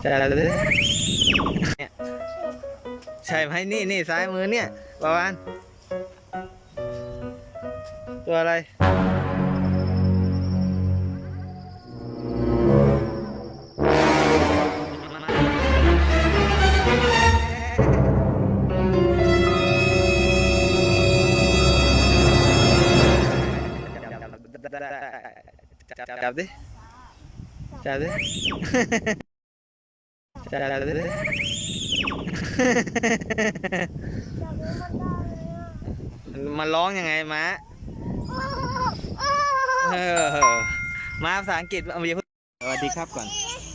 ใช่แล้วเนี่ยใช่ไหมนี่นี่ซ้ายมือเนี่ยประวานตัวอะไร จับจับดิ จับดิ จับดิมันร้องยังไงม้าเออม้าภาษาอังกฤษเอาอย่าเพิ่งสวัสดีครับก่อน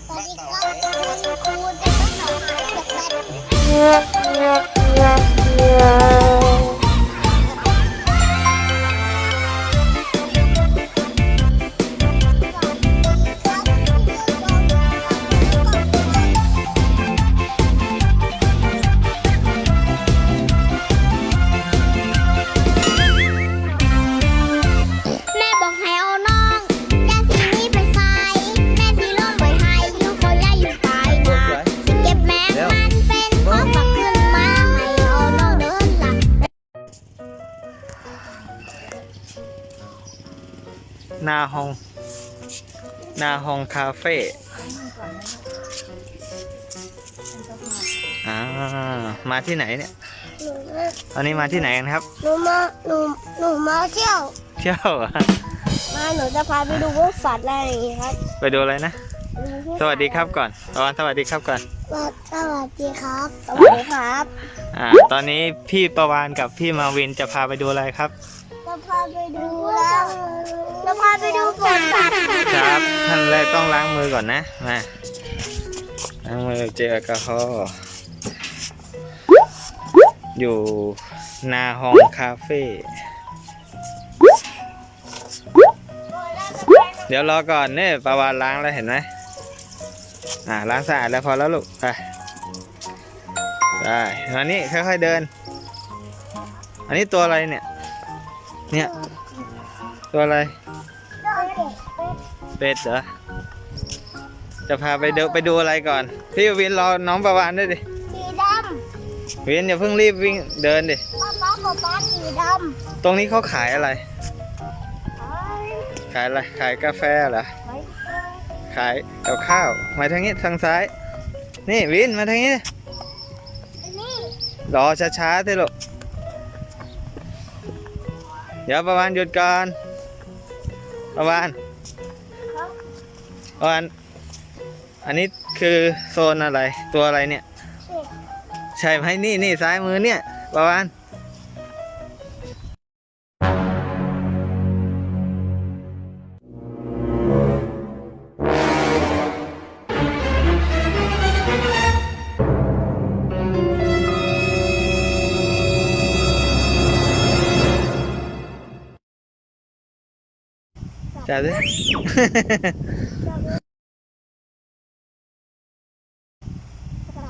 สวัสดีครับครูเด็กสาวเด็ก นาฮอง นาฮองคาเฟ่อ่ามาที่ไหนเนี่ย หนูตอนนี้มาที่ไหนกันครับ หนูมาหนูหนูมาเที่ยว เที่ยวเหรอมาหนูจะพาไปดูพวกสัตว์อะไรอย่างงี้ครับไปดูอะไรนะ ดูพกสวัสดีครับก่อนตอนสวัสดีครับก่อน สวัสดีครับสวัสดีครับ อ่า ตอนนี้พี่ประวานกับพี่มาวินจะพาไปดูอะไรครับ จะพาไปดูแล้วจะพาไปดูสวนสัตว์ครับท่านแรกต้องล้างมือก่อนนะมาล้างมือเจลแอลกอฮอล์อยู่นาฮองคาเฟ่เดี๋ยวรอก่อนเนี่ยประวานล้างแล้วเห็นไหมอ่าล้างสะอาดแล้วพอแล้วลูกไปได้มานี่ค่อยๆเดิน อันนี้ตัวอะไรเนี่ย เนี่ย ตัวอะไร เป็ดเหรอ จะพาไปดูไปดูอะไรก่อน พี่วินรอน้องประวานด้วยดิ สีดวินอย่าเพิ่งรีบวิ่งเดินดิำป้าป้ากับป้าสีดตรงนี้เขาขายอะไรำขายอะไร ขายกาแฟเหรอ ขายกับข้าว มาทางนี้ทางซ้าย นี่วินมาทางนี้อันนี้รอช้าๆสิลูก เดี๋ยวประวานหยุดก่อนประวานประวานอันนี้คือโซนอะไรตัวอะไรเนี่ย ใช่ไหมนี่นี่ซ้ายมือเนี่ยประวาน จับดิ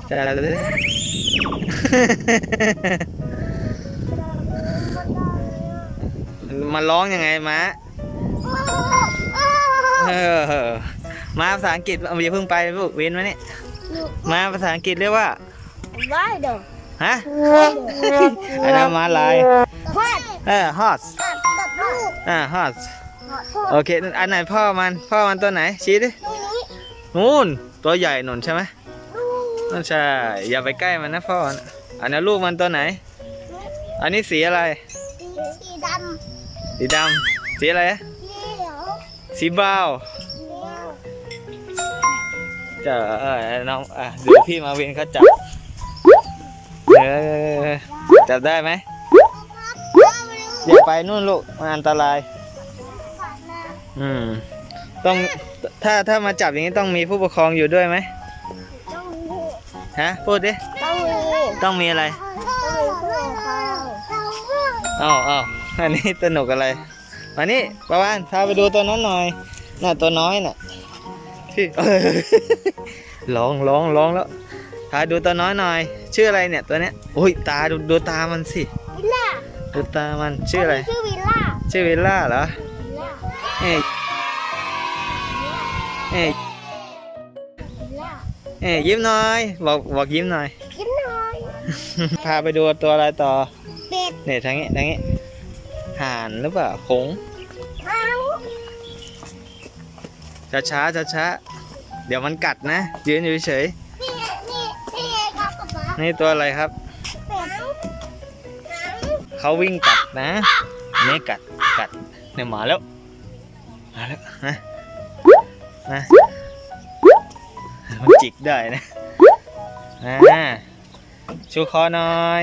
จับดิ มันร้องยังไงม้าเออมาภาษาอังกฤษเอาอย่าเพิ่งไปลูกเว้นมานี่มาภาษาอังกฤษเรียกว่าว่ายเด้อฮะอันนั้นมาลายพ่อเออ horse กับลูกอ่า horse โอเคอันไหนพ่อมันพ่อมันตัวไหนชี้ดิตัวนี้นู่นตัวใหญ่หนุนใช่ไหมลูกนั่นใช่อย่าไปใกล้มันนะพ่อมันอันนั้นลูกมันตัวไหน อันนี้สีอะไร สีสีดำสีดำสีอะไรสีเหลืองสีบราวน์สีเหลืองจะเออน้องอะดูพี่มาวินเขาจับเออจับได้ไหมอย่าไปนู่นลูกมันอันตราย อืม ต้องถ้าถ้ามาจับอย่างนี้ต้องมีผู้ปกครองอยู่ด้วยไหมต้องมีฮะพูดดิต้องมีต้องมีอะไรต้องมีผู้ปกครองอ๋ออ๋ออันนี้สนุกอะไรมานี่ประวานพาไปดูตัวนั้นหน่อยน่ะตัวน้อยน่ะพี่เออร้องร้องร้องแล้วพาดูตัวน้อยหน่อย ชื่ออะไรเนี่ยตัวเนี้ยโอ้ยตาดูดูตามันสิวิลล่าดูตามันชื่ออะไรชื่อวิลล่าชื่อวิลล่าเหรอ วิลล่าเอ้ยเอ้ยเอ้ยยิ้มหน่อยบอกบอกยิ้มหน่อย กินหน่อยพาไปดูตัวอะไรต่อเป็ดเนี่ยทางนี้ทางนี้ห่านหรือเปล่าหงส์เท้าช้าช้าช้าช้าๆเดี๋ยวมันกัดนะ ยืนอยู่เฉยนี่นี่นี่ไงครับป๊าป๊าๆนี่ตัวอะไรครับ เป็ดหางเขาวิ่งกัดนะอันนี่กัดกัดเนี่ยมาแล้ว มาแล้วนะนะมันจิกได้นะอ่าชูคอหน่อย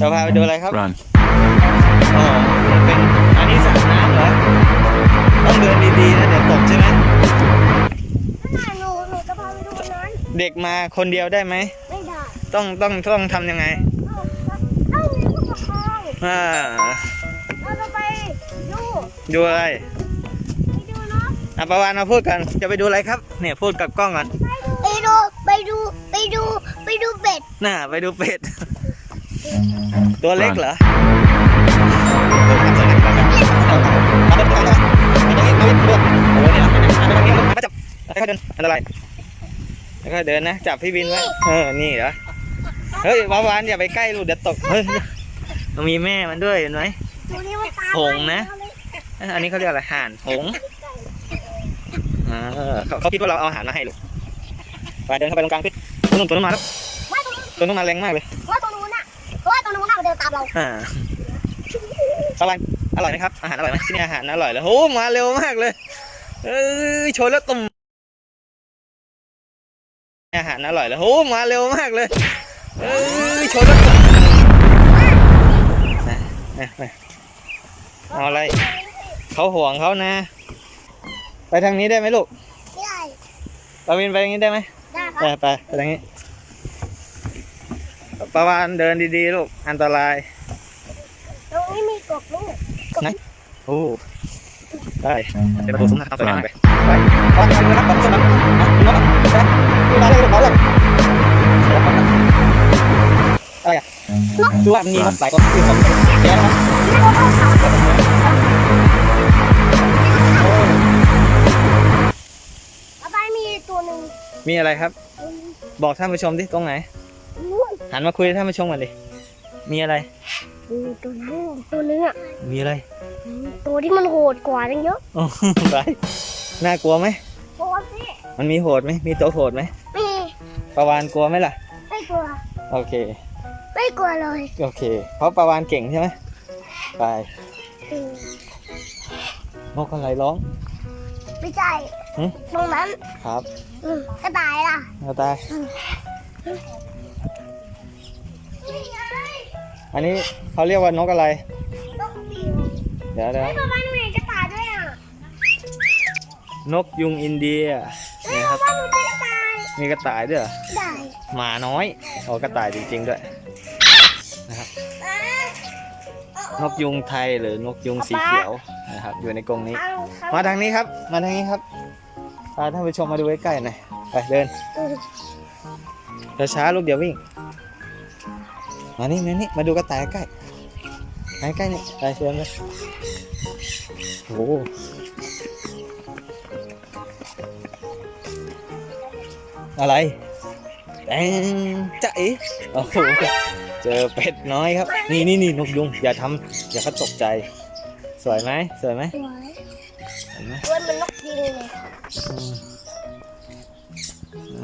จะพาไปดูอะไรครับ Run. อ๋อมันเป็นอันนี้สระน้ำเหรอ ต้องเดินดีๆนะเดี๋ยวตกใช่ไหม หนูหนูจะพาไปดูนั้นเด็กมาคนเดียวได้ไหม ไม่ได้ต้องต้องต้องทำยังไงเอ้ามีผู้ปกครองอ่า เราจะไปดูดูอะไรไปดูเนาะ อะประวานมาพูดกันจะไปดูอะไรครับ เนี่ยพูดกับกล้องก่อนไปดูไปดูไปดูไปดูเป็ดน่าไปดูเป็ด ตัวเล็กเหรอโอ้เนี่ยมาจับแล้วก็เดินอันตรายแล้วก็เดินนะ จับพี่บินไว้เออ นี่เหรอ เฮ้ยประวานอย่าไปใกล้ลูกเดี๋ยวตก เฮ้ยมันมีแม่มันด้วยเห็นไหมดูนี่มันตามหงส์นะ อันนี้เขาเรียกอะไรห่านหงส์ อ่าเขาเขาคิดว่าเราเอาอาหารมาให้ลูกไปเดินเข้าไปตรงกลางพิษตัวนู้นตัวนู้นมาแล้วว่าตรงนู้นตัวนู้นมาแรงมากเลยว่าตรงนู้นน่ะเพราะว่าตรงนู้นน่ะมันเดินตามเราอ่าอร่อยอร่อยไหมครับ อาหารอร่อยไหมที่นี่อาหารอร่อยเลยโอ้มาเร็วมากเลยเอ้ยชนแล้วตุ่มอาหารอร่อยเลยโอ้มาเร็วมากเลยเอ้ยชนแล้วตุ่มนะนะนะเอาอะไรเขาห่วงเขานะ ไปทางนี้ได้ไหมลูกไม่ได้ปาวินไปทางนี้ได้ไหมได้คไปรับไปไปทางนี้ประวานเดินดีๆลูกอันตรายตรงนี้มีกบลูกโอ้ได้เป็นประตูซุ้มนะครับสวยงามไปไปไปไปเลยครับไปเลยครับไปเลยครับไปเลยครับไปเลยอะไรอะดูว่ามีนกหลายตัวที่ผมแย่นะครับโมีอะไรครับ บอกท่านผู้ชมดิตรงไหนนู่นหันมาคุยกับท่านผู้ชมกันดิมีอะไร มีตัวนึงตัวนึงอะมีอะไร ตัวที่มันโหดกว่าตั้งเยอะโอ้ไปน่ากลัวไหมโหดสิมันมีโหดไหมมีตัวโหดไหมไม่ประวานกลัวไหมล่ะ ไม่กลัว โอเค ไม่กลัวเลย โอเค เพราะประวานเก่งใช่ไหมไปอืมนกอะไรร้อง ไม่ใช่หึตรงนั้น ครับอืม กระต่ายล่ะเอาตายนี่ไงอันนี้เขาเรียกว่านกอะไรนกปิวเดี๋ยวเดี๋ยวไม่ประมาณหนูเห็นกระต่ายด้วยอะ นกยุงอินเดียไม่นี่ปครัระบมาณหนูเจอกระต่าย มีกระต่ายด้วยเหรอได้หมาน้อยโอ้กระต่ายจริงๆด้วยอะนกยุงไทยหรือ นกยุงสีเขียวนะครับ อยู่ในกรงนี้ทางทางมาทางนี้ครับ มาทางนี้ครับ พาท่านผู้ชมมาดูใกล้ๆหน่อยไปเดินอืมช้าๆลูกเดี๋ยววิ่งมานี่มานี่มาดูกระต่ายใกล้ใกล้ๆนี่ไปเชิญเลยโอ้โหอะไรแดงจ๊ะเอ๋โอ้โหเจอเป็ดน้อยครับ นี่นี่นี่นกยุงอย่าทำอย่าเขาตกใจ สวยไหมสวยไหมสวย ยมันนกยิงเลยอืม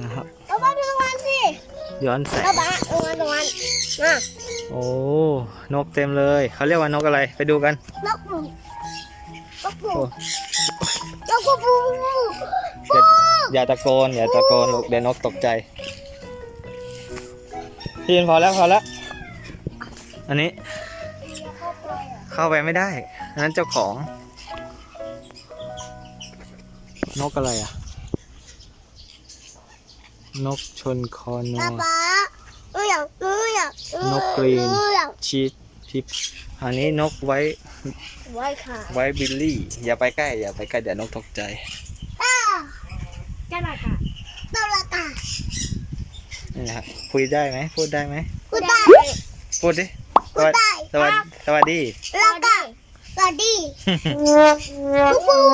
นะครับ เอาบ้านไปตรงนั้นสิย้อนแสง เอาบ้านตรงนั้นตรงนั้นมาโอ้ นกเต็มเลย เขาเรียกว่านกอะไร ไปดูกัน นกหนูนกหนูโอ้ นกปูปูอย่าอย่าตะโกน อย่าตะโกนลูกเดี๋ยวนกตกใจ พี่ยินพอแล้วพอแล้ว อันนี้เข้าไปไม่ได้อันนั้นเจ้าของ นกอะไรอะ นกชนคอนป๊าป๊าหนูอยากหนูอยากนกกรีนหนูอยากชีสชิปอันนี้นกไว้ไว้ค่ะไว้บิลลี่ อย่าไปใกล้ อย่าไปใกล้เดี๋ยวนกตกใจ อ้าแค่ไหนค่ะตลาดค่ะนี่นะครับคุยได้ไหมพูดได้ไหม พูดได้พูดดิสพูดวัสได้สวัสสวัสดีแล้วก็สกั ดดิปุ๊บปุ๊บ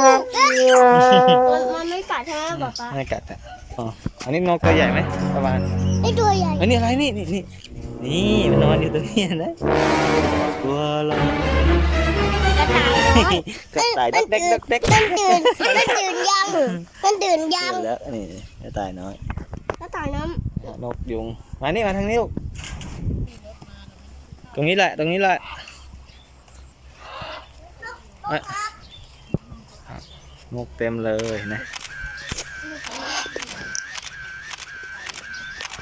มันมันไม่กัดใช่ไหมป๊าป๊าไม่กัดอะอ๋ออันนี้นกตัวใหญ่ไหมประมาณไอตัวใหญ่อันนี้อะไรนี่นี่นี่นี่มันนอนอยู่ตรงนี้นะตัวเรากระต่ายน้อยกระต่ายเด็กเด็กเด็กเด็กมันตื่นมันตื่นยังมันตื่นยังแล้วนี่กระต่ายน้อยกระต่ายน้นกยุงมานี่มาทางนี้ลูกตรงนี้แหละตรงนี้แหละ อะนกเต็มเลยนะ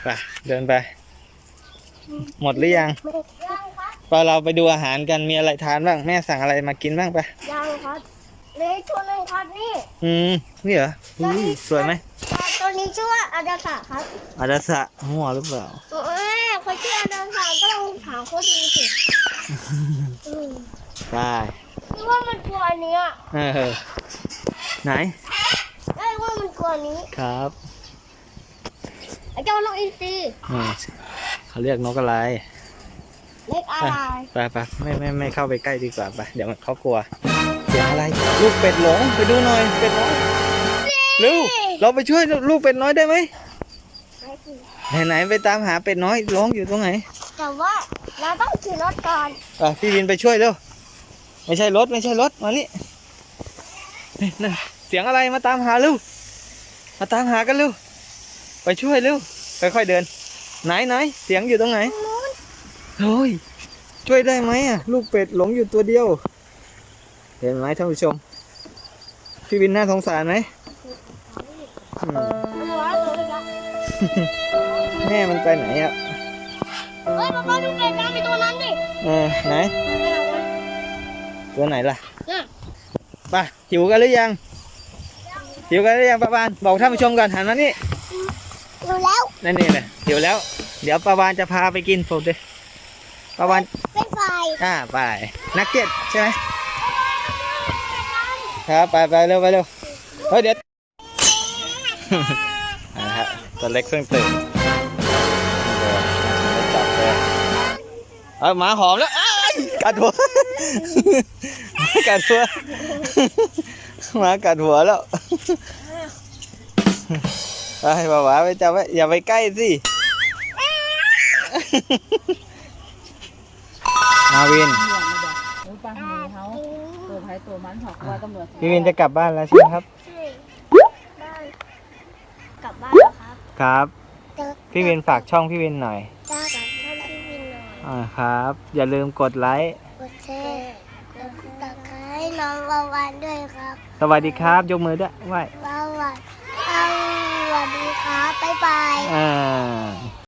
ไปเดินไป หมดหรือยังำยังครับไปเราไปดูอาหารกันมีอะไรทานบ้างแม่สั่งอะไรมากินบ้างปะยังครับเลยตัวนึงครับนี่อืมนี่เหรออุ้ยสวยไหมตัวนี้ชื่อว่าอาดาสะครับอาดาสะมั่วหรือเปล่าเอ้ยเขาชื่ออาดาสะก็ลองถามเขาดูสิ อืมไป คิดว่ามันกลัวอันเนี้ยเออไหนไอ้ยว่ามันกลัวอันนี้ครับไอ้เจ้านกอินทรีอืมเขาเรียกนกอะไรเล็กอะไรไปไปไม่ไม่ไม่เข้าไปใกล้ดีกว่าไปเดี๋ยวมันเขากลัวเสียงอะไรลูกเป็ดหลงไปดูหน่อยเป็ดน้อยเร็วเราไปช่วยลูกเป็ดน้อยได้ไหมไม่สิไหนไหนไปตามหาเป็ดน้อยร้องอยู่ตรงไหนแต่ว่าเราต้องขี่รถก่อนอะพี่วินไปช่วยเร็ว ไม่ใช่รถไม่ใช่รถมานี่นี่นั่นเสียงอะไรมาตามหาเร็วมาตามหากันเร็วไปช่วยเร็วค่อยๆเดิน ไหนไหนเสียงอยู่ตรงไหนนู้นเฮ้ยช่วยได้ไหมอะลูกเป็ดหลงอยู่ตัวเดียว เห็นไหมท่านผู้ชมพี่วินน่าสงสารไหมอืมมันว้าตัวเล็กอะแม่มันไปไหนอะเฮ้ยป๊าป๊าดูไก่ตามไปตัวนั้นดิเออไหน ตัวไหนล่ะน่ะไป่ะหิวกันหรือยัง หิวกันหรือยังป้าบานบอกท่านผู้ชมก่อนหันมานี่ดูแล้วนั่นนี่เลยหิวแล้ว เดี๋ยวป้าบานจะพาไปกินผมดิป้าบานเป็นไฟอ่าไปนักเก็ตใช่ไหมครับไปไปเร็วไปเร็วเฮ้ยเดี๋ยวอ่าฮะตัวเล็กเพิ่งตื่นเดี๋ยวจับเลยเอาหมาหอมแล้วอ้ายกัดหัว หมากัดหัวหมากัดหัวแล้วไปบ่าวาไปจับไว้อย่าไปใกล้สิ มาวินหรือปังมือเขาตัวไทยตัวมันเขาว่าตำรวจพี่วินจะกลับบ้านแล้วใช่ไหมครับ บ้านกลับบ้านแล้วครับครับพี่วินฝากช่องพี่วินหน่อย จ้ากับท่านพี่วินหน่อย อ่าครับ อย่าลืมกดไลค์ กดแชร์กดติดตามให้น้องวาวันด้วยครับสวัสดีครับ ยกมือด้วยไหววาวันสวัสดีครับบ๊ายบาย อ่า